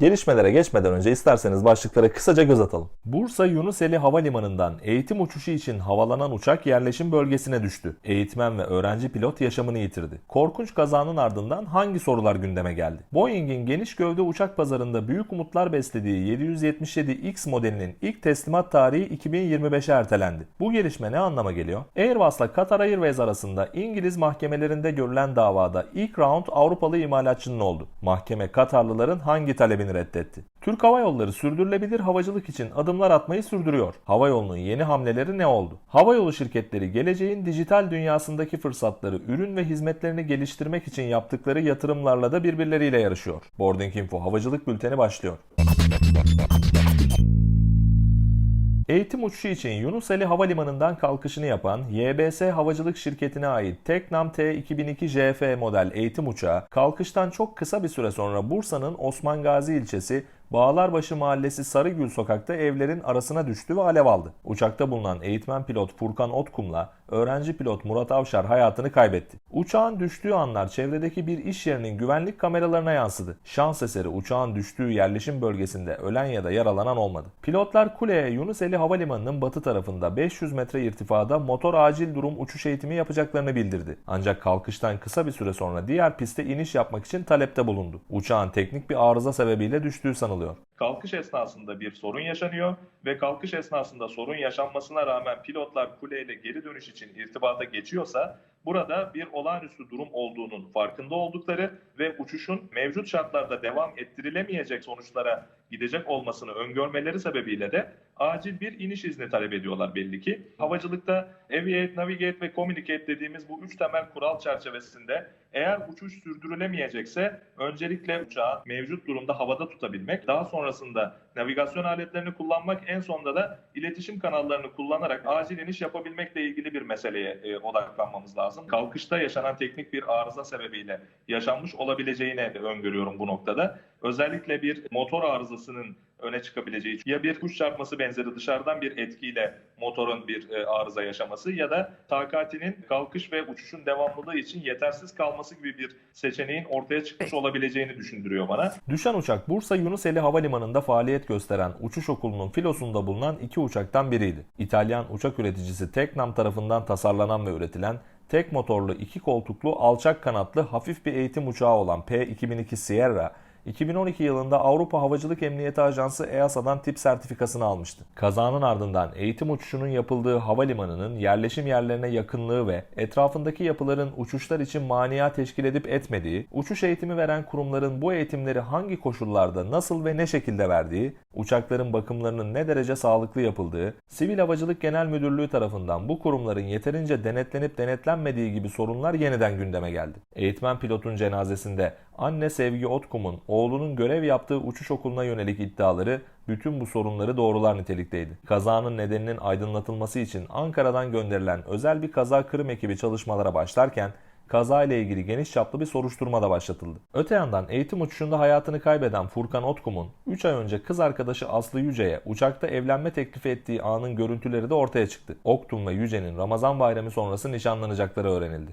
Gelişmelere geçmeden önce isterseniz başlıklara kısaca göz atalım. Bursa Yunuseli Havalimanı'ndan eğitim uçuşu için havalanan uçak yerleşim bölgesine düştü. Eğitmen ve öğrenci pilot yaşamını yitirdi. Korkunç kazanın ardından hangi sorular gündeme geldi? Boeing'in geniş gövde uçak pazarında büyük umutlar beslediği 777X modelinin ilk teslimat tarihi 2025'e ertelendi. Bu gelişme ne anlama geliyor? Airbus'la Qatar Airways arasında İngiliz mahkemelerinde görülen davada ilk round Avrupalı imalatçının oldu. Mahkeme Katarlıların hangi talebini reddetti? Türk Hava Yolları sürdürülebilir havacılık için adımlar atmayı sürdürüyor. Hava yolunun yeni hamleleri ne oldu? Hava yolu şirketleri geleceğin dijital dünyasındaki fırsatları, ürün ve hizmetlerini geliştirmek için yaptıkları yatırımlarla da birbirleriyle yarışıyor. Boarding Info Havacılık Bülteni başlıyor. Eğitim uçuşu için Yunuseli Havalimanı'ndan kalkışını yapan YBS Havacılık Şirketi'ne ait Teknam T2002 JF model eğitim uçağı kalkıştan çok kısa bir süre sonra Bursa'nın Osman Gazi ilçesi Bağlarbaşı Mahallesi Sarıgül sokakta evlerin arasına düştü ve alev aldı. Uçakta bulunan eğitmen pilot Furkan Otkum'la öğrenci pilot Murat Avşar hayatını kaybetti. Uçağın düştüğü anlar çevredeki bir iş yerinin güvenlik kameralarına yansıdı. Şans eseri uçağın düştüğü yerleşim bölgesinde ölen ya da yaralanan olmadı. Pilotlar kuleye Yunuseli Havalimanı'nın batı tarafında 500 metre irtifada motor acil durum uçuş eğitimi yapacaklarını bildirdi. Ancak kalkıştan kısa bir süre sonra diğer piste iniş yapmak için talepte bulundu. Uçağın teknik bir arıza sebebiyle düştüğü sanılıyor. Kalkış esnasında bir sorun yaşanıyor ve kalkış esnasında sorun yaşanmasına rağmen pilotlar kuleyle geri dönüş için irtibata geçiyorsa burada bir olağanüstü durum olduğunun farkında oldukları ve uçuşun mevcut şartlarda devam ettirilemeyecek sonuçlara gidecek olmasını öngörmeleri sebebiyle de acil bir iniş izni talep ediyorlar belli ki. Havacılıkta Aviate, Navigate ve Communicate dediğimiz bu üç temel kural çerçevesinde eğer uçuş sürdürülemeyecekse öncelikle uçağı mevcut durumda havada tutabilmek, daha sonrasında navigasyon aletlerini kullanmak, en sonunda da iletişim kanallarını kullanarak acil iniş yapabilmekle ilgili bir meseleye e, odaklanmamız lazım. Kalkışta yaşanan teknik bir arıza sebebiyle yaşanmış olabileceğini öngörüyorum bu noktada. Özellikle bir motor arızasının öne çıkabileceği ya bir kuş çarpması benzeri dışarıdan bir etkiyle motorun bir e, arıza yaşaması ya da takatinin kalkış ve uçuşun devamlılığı için yetersiz kalması gibi bir seçeneğin ortaya çıkmış olabileceğini düşündürüyor bana. Düşen uçak Bursa Yunuseli Havalimanı'nda faaliyet gösteren uçuş okulunun filosunda bulunan iki uçaktan biriydi. İtalyan uçak üreticisi Tecnam tarafından tasarlanan ve üretilen tek motorlu iki koltuklu alçak kanatlı hafif bir eğitim uçağı olan P-2002 Sierra 2012 yılında Avrupa Havacılık Emniyeti Ajansı EASA'dan tip sertifikasını almıştı. Kazanın ardından eğitim uçuşunun yapıldığı havalimanının yerleşim yerlerine yakınlığı ve etrafındaki yapıların uçuşlar için mania teşkil edip etmediği, uçuş eğitimi veren kurumların bu eğitimleri hangi koşullarda nasıl ve ne şekilde verdiği, uçakların bakımlarının ne derece sağlıklı yapıldığı, Sivil Havacılık Genel Müdürlüğü tarafından bu kurumların yeterince denetlenip denetlenmediği gibi sorunlar yeniden gündeme geldi. Eğitmen pilotun cenazesinde anne Sevgi Otkum'un oğlunun görev yaptığı uçuş okuluna yönelik iddiaları bütün bu sorunları doğrular nitelikteydi. Kazanın nedeninin aydınlatılması için Ankara'dan gönderilen özel bir kaza kırım ekibi çalışmalara başlarken kaza ile ilgili geniş çaplı bir soruşturma da başlatıldı. Öte yandan eğitim uçuşunda hayatını kaybeden Furkan Otkum'un 3 ay önce kız arkadaşı Aslı Yüce'ye uçakta evlenme teklifi ettiği anın görüntüleri de ortaya çıktı. Oktum ve Yüce'nin Ramazan bayramı sonrası nişanlanacakları öğrenildi.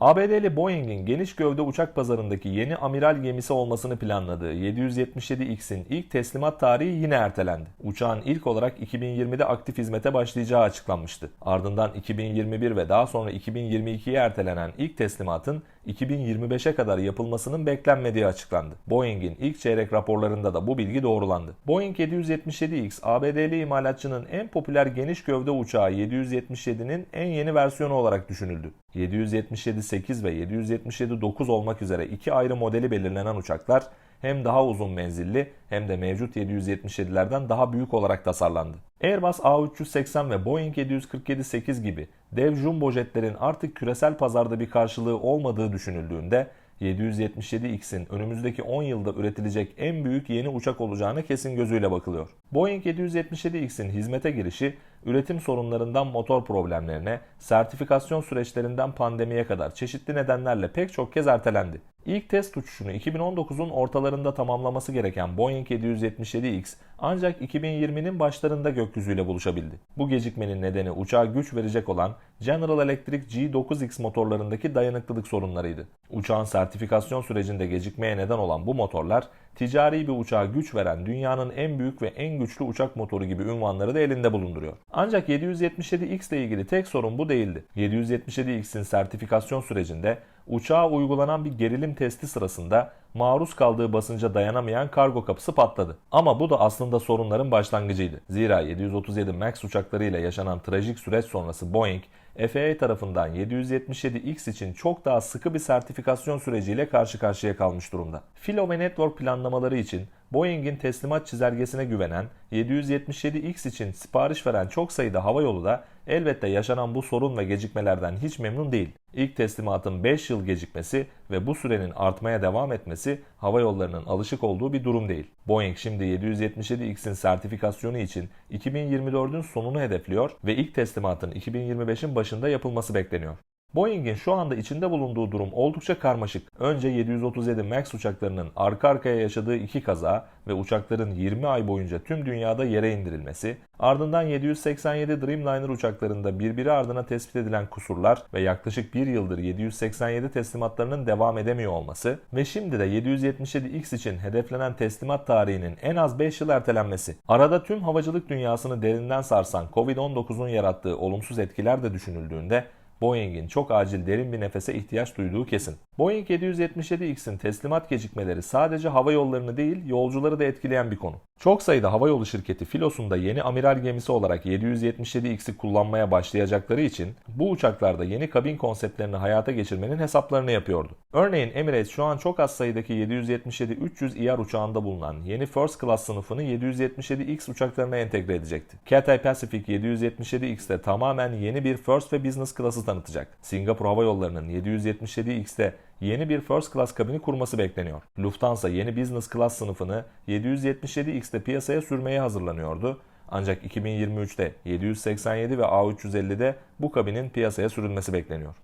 ABD'li Boeing'in geniş gövde uçak pazarındaki yeni amiral gemisi olmasını planladığı 777X'in ilk teslimat tarihi yine ertelendi. Uçağın ilk olarak 2020'de aktif hizmete başlayacağı açıklanmıştı. Ardından 2021 ve daha sonra 2022'ye ertelenen ilk teslimatın 2025'e kadar yapılmasının beklenmediği açıklandı. Boeing'in ilk çeyrek raporlarında da bu bilgi doğrulandı. Boeing 777X ABD'li imalatçının en popüler geniş gövde uçağı 777'nin en yeni versiyonu olarak düşünüldü. 777-8 ve 777-9 olmak üzere iki ayrı modeli belirlenen uçaklar hem daha uzun menzilli hem de mevcut 777'lerden daha büyük olarak tasarlandı. Airbus A380 ve Boeing 747-8 gibi dev jumbo jetlerin artık küresel pazarda bir karşılığı olmadığı düşünüldüğünde 777X'in önümüzdeki 10 yılda üretilecek en büyük yeni uçak olacağına kesin gözüyle bakılıyor. Boeing 777X'in hizmete girişi üretim sorunlarından motor problemlerine, sertifikasyon süreçlerinden pandemiye kadar çeşitli nedenlerle pek çok kez ertelendi. İlk test uçuşunu 2019'un ortalarında tamamlaması gereken Boeing 777X ancak 2020'nin başlarında gökyüzüyle buluşabildi. Bu gecikmenin nedeni uçağa güç verecek olan General Electric G9X motorlarındaki dayanıklılık sorunlarıydı. Uçağın sertifikasyon sürecinde gecikmeye neden olan bu motorlar ticari bir uçağa güç veren dünyanın en büyük ve en güçlü uçak motoru gibi ünvanları da elinde bulunduruyor. Ancak 777X ile ilgili tek sorun bu değildi. 777X'in sertifikasyon sürecinde uçağa uygulanan bir gerilim testi sırasında maruz kaldığı basınca dayanamayan kargo kapısı patladı. Ama bu da aslında sorunların başlangıcıydı. Zira 737 MAX uçaklarıyla yaşanan trajik süreç sonrası Boeing, FAA tarafından 777X için çok daha sıkı bir sertifikasyon süreciyle karşı karşıya kalmış durumda. Filo ve network planlamaları için Boeing'in teslimat çizelgesine güvenen 777X için sipariş veren çok sayıda havayolu da elbette yaşanan bu sorun ve gecikmelerden hiç memnun değil. İlk teslimatın 5 yıl gecikmesi ve bu sürenin artmaya devam etmesi hava yollarının alışık olduğu bir durum değil. Boeing şimdi 777X'in sertifikasyonu için 2024'ün sonunu hedefliyor ve ilk teslimatın 2025'in başında yapılması bekleniyor. Boeing'in şu anda içinde bulunduğu durum oldukça karmaşık. Önce 737 MAX uçaklarının arka arkaya yaşadığı iki kaza ve uçakların 20 ay boyunca tüm dünyada yere indirilmesi, ardından 787 Dreamliner uçaklarında birbiri ardına tespit edilen kusurlar ve yaklaşık bir yıldır 787 teslimatlarının devam edemiyor olması ve şimdi de 777X için hedeflenen teslimat tarihinin en az 5 yıl ertelenmesi. Arada tüm havacılık dünyasını derinden sarsan Covid-19'un yarattığı olumsuz etkiler de düşünüldüğünde Boeing'in çok acil derin bir nefese ihtiyaç duyduğu kesin. Boeing 777X'in teslimat gecikmeleri sadece hava yollarını değil yolcuları da etkileyen bir konu. Çok sayıda havayolu şirketi filosunda yeni amiral gemisi olarak 777X'i kullanmaya başlayacakları için bu uçaklarda yeni kabin konseptlerini hayata geçirmenin hesaplarını yapıyordu. Örneğin Emirates şu an çok az sayıdaki 777-300 ER uçağında bulunan yeni First Class sınıfını 777X uçaklarına entegre edecekti. Cathay Pacific 777X'te tamamen yeni bir First ve Business Class'ı tanıtacak. Singapur Hava Yolları'nın 777X'te yeni bir First Class kabini kurması bekleniyor. Lufthansa yeni Business Class sınıfını 777X'te piyasaya sürmeye hazırlanıyordu. Ancak 2023'te 787 ve A350'de bu kabinin piyasaya sürülmesi bekleniyor.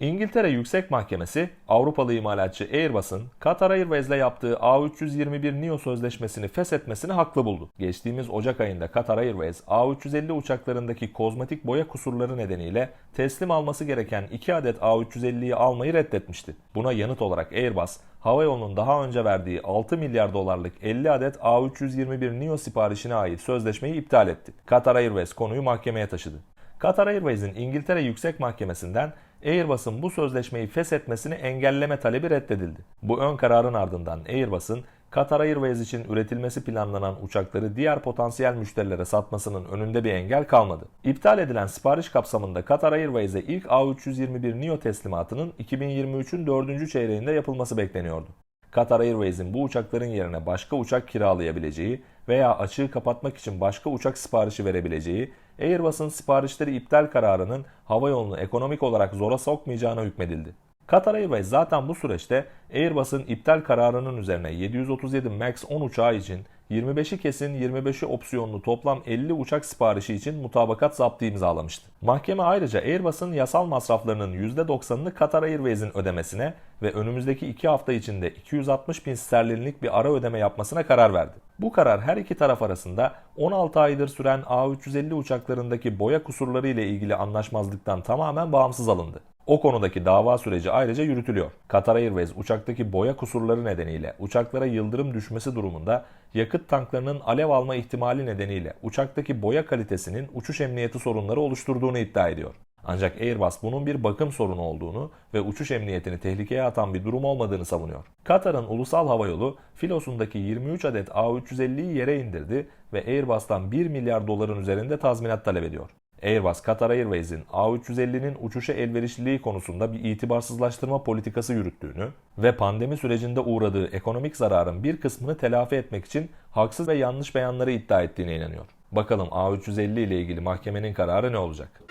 İngiltere Yüksek Mahkemesi Avrupalı imalatçı Airbus'un Qatar Airways'le yaptığı A321 NEO sözleşmesini feshetmesini haklı buldu. Geçtiğimiz Ocak ayında Qatar Airways A350 uçaklarındaki kozmetik boya kusurları nedeniyle teslim alması gereken 2 adet A350'yi almayı reddetmişti. Buna yanıt olarak Airbus, havayolunun daha önce verdiği 6 milyar dolarlık 50 adet A321 NEO siparişine ait sözleşmeyi iptal etti. Qatar Airways konuyu mahkemeye taşıdı. Qatar Airways'in İngiltere Yüksek Mahkemesi'nden Airbus'un bu sözleşmeyi feshetmesini engelleme talebi reddedildi. Bu ön kararın ardından Airbus'un Qatar Airways için üretilmesi planlanan uçakları diğer potansiyel müşterilere satmasının önünde bir engel kalmadı. İptal edilen sipariş kapsamında Qatar Airways'e ilk A321 NEO teslimatının 2023'ün 4. çeyreğinde yapılması bekleniyordu. Qatar Airways'in bu uçakların yerine başka uçak kiralayabileceği veya açığı kapatmak için başka uçak siparişi verebileceği, Airbus'un siparişleri iptal kararının havayolunu ekonomik olarak zora sokmayacağına hükmedildi. Qatar Airways zaten bu süreçte Airbus'un iptal kararının üzerine 737 MAX 10 uçağı için 25'i kesin 25'i opsiyonlu toplam 50 uçak siparişi için mutabakat zaptı imzalamıştı. Mahkeme ayrıca Airbus'un yasal masraflarının %90'ını Qatar Airways'in ödemesine ve önümüzdeki 2 hafta içinde 260 bin sterlinlik bir ara ödeme yapmasına karar verdi. Bu karar her iki taraf arasında 16 aydır süren A350 uçaklarındaki boya kusurları ile ilgili anlaşmazlıktan tamamen bağımsız alındı. O konudaki dava süreci ayrıca yürütülüyor. Qatar Airways uçaktaki boya kusurları nedeniyle uçaklara yıldırım düşmesi durumunda yakıt tanklarının alev alma ihtimali nedeniyle uçaktaki boya kalitesinin uçuş emniyeti sorunları oluşturduğunu iddia ediyor. Ancak Airbus bunun bir bakım sorunu olduğunu ve uçuş emniyetini tehlikeye atan bir durum olmadığını savunuyor. Katar'ın ulusal havayolu filosundaki 23 adet A350'yi yere indirdi ve Airbus'tan 1 milyar doların üzerinde tazminat talep ediyor. Airbus, Qatar Airways'in A350'nin uçuşa elverişliliği konusunda bir itibarsızlaştırma politikası yürüttüğünü ve pandemi sürecinde uğradığı ekonomik zararın bir kısmını telafi etmek için haksız ve yanlış beyanları iddia ettiğine inanıyor. Bakalım A350 ile ilgili mahkemenin kararı ne olacak?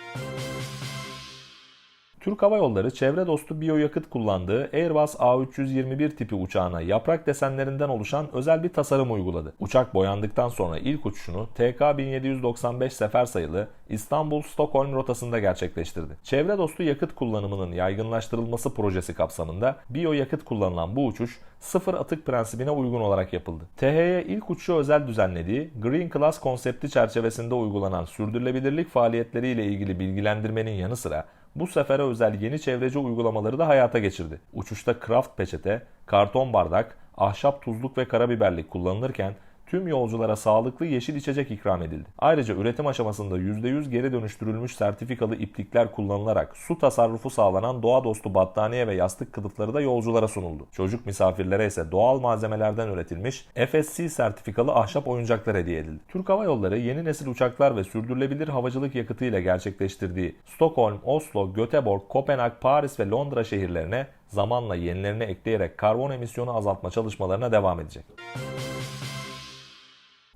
Türk Hava Yolları çevre dostu biyoyakıt kullandığı Airbus A321 tipi uçağına yaprak desenlerinden oluşan özel bir tasarım uyguladı. Uçak boyandıktan sonra ilk uçuşunu TK 1795 sefer sayılı İstanbul-Stockholm rotasında gerçekleştirdi. Çevre dostu yakıt kullanımının yaygınlaştırılması projesi kapsamında biyoyakıt kullanılan bu uçuş sıfır atık prensibine uygun olarak yapıldı. THY ilk uçuşu özel düzenlediği Green Class konsepti çerçevesinde uygulanan sürdürülebilirlik faaliyetleriyle ilgili bilgilendirmenin yanı sıra bu sefere özel yeni çevreci uygulamaları da hayata geçirdi. Uçuşta kraft peçete, karton bardak, ahşap tuzluk ve karabiberlik kullanılırken tüm yolculara sağlıklı yeşil içecek ikram edildi. Ayrıca üretim aşamasında %100 geri dönüştürülmüş sertifikalı iplikler kullanılarak su tasarrufu sağlanan doğa dostu battaniye ve yastık kılıfları da yolculara sunuldu. Çocuk misafirlere ise doğal malzemelerden üretilmiş FSC sertifikalı ahşap oyuncaklar hediye edildi. Türk Hava Yolları yeni nesil uçaklar ve sürdürülebilir havacılık yakıtı ile gerçekleştirdiği Stockholm, Oslo, Göteborg, Kopenhag, Paris ve Londra şehirlerine zamanla yenilerini ekleyerek karbon emisyonu azaltma çalışmalarına devam edecek.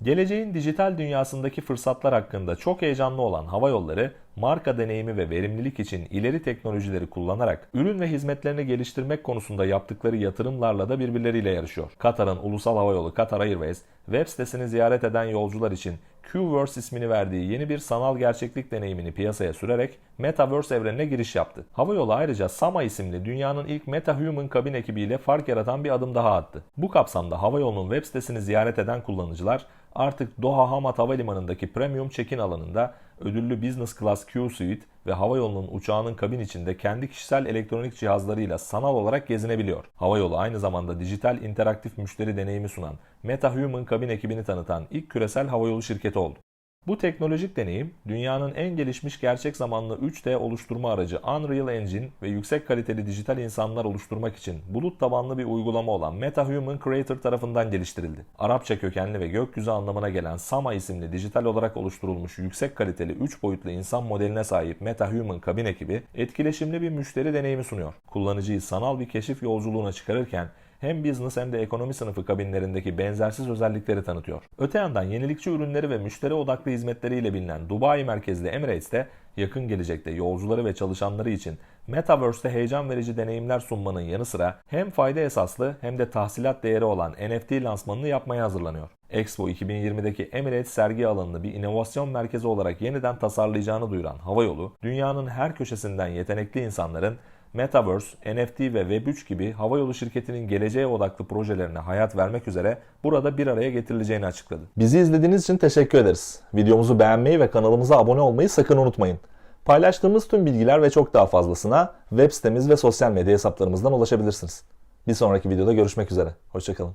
Geleceğin dijital dünyasındaki fırsatlar hakkında çok heyecanlı olan hava yolları, marka deneyimi ve verimlilik için ileri teknolojileri kullanarak ürün ve hizmetlerini geliştirmek konusunda yaptıkları yatırımlarla da birbirleriyle yarışıyor. Katar'ın ulusal hava yolu Qatar Airways, web sitesini ziyaret eden yolcular için Qverse ismini verdiği yeni bir sanal gerçeklik deneyimini piyasaya sürerek Metaverse evrenine giriş yaptı. Havayolu ayrıca Sama isimli dünyanın ilk MetaHuman kabin ekibiyle fark yaratan bir adım daha attı. Bu kapsamda havayolunun web sitesini ziyaret eden kullanıcılar artık Doha Hamad Havalimanı'ndaki premium check-in alanında ödüllü Business Class Q Suite ve havayolunun uçağının kabin içinde kendi kişisel elektronik cihazlarıyla sanal olarak gezinebiliyor. Havayolu aynı zamanda dijital interaktif müşteri deneyimi sunan MetaHuman kabin ekibini tanıtan ilk küresel havayolu şirketi oldu. Bu teknolojik deneyim, dünyanın en gelişmiş gerçek zamanlı 3D oluşturma aracı Unreal Engine ve yüksek kaliteli dijital insanlar oluşturmak için bulut tabanlı bir uygulama olan MetaHuman Creator tarafından geliştirildi. Arapça kökenli ve gökyüzü anlamına gelen Sama isimli dijital olarak oluşturulmuş yüksek kaliteli 3 boyutlu insan modeline sahip MetaHuman kabin ekibi etkileşimli bir müşteri deneyimi sunuyor. Kullanıcıyı sanal bir keşif yolculuğuna çıkarırken hem business hem de ekonomi sınıfı kabinlerindeki benzersiz özellikleri tanıtıyor. Öte yandan yenilikçi ürünleri ve müşteri odaklı hizmetleriyle bilinen Dubai merkezli Emirates de yakın gelecekte yolcuları ve çalışanları için Metaverse'te heyecan verici deneyimler sunmanın yanı sıra hem fayda esaslı hem de tahsilat değeri olan NFT lansmanını yapmaya hazırlanıyor. Expo 2020'deki Emirates sergi alanını bir inovasyon merkezi olarak yeniden tasarlayacağını duyuran Havayolu, dünyanın her köşesinden yetenekli insanların Metaverse, NFT ve Web3 gibi havayolu şirketinin geleceğe odaklı projelerine hayat vermek üzere burada bir araya getirileceğini açıkladı. Bizi izlediğiniz için teşekkür ederiz. Videomuzu beğenmeyi ve kanalımıza abone olmayı sakın unutmayın. Paylaştığımız tüm bilgiler ve çok daha fazlasına web sitemiz ve sosyal medya hesaplarımızdan ulaşabilirsiniz. Bir sonraki videoda görüşmek üzere. Hoşçakalın.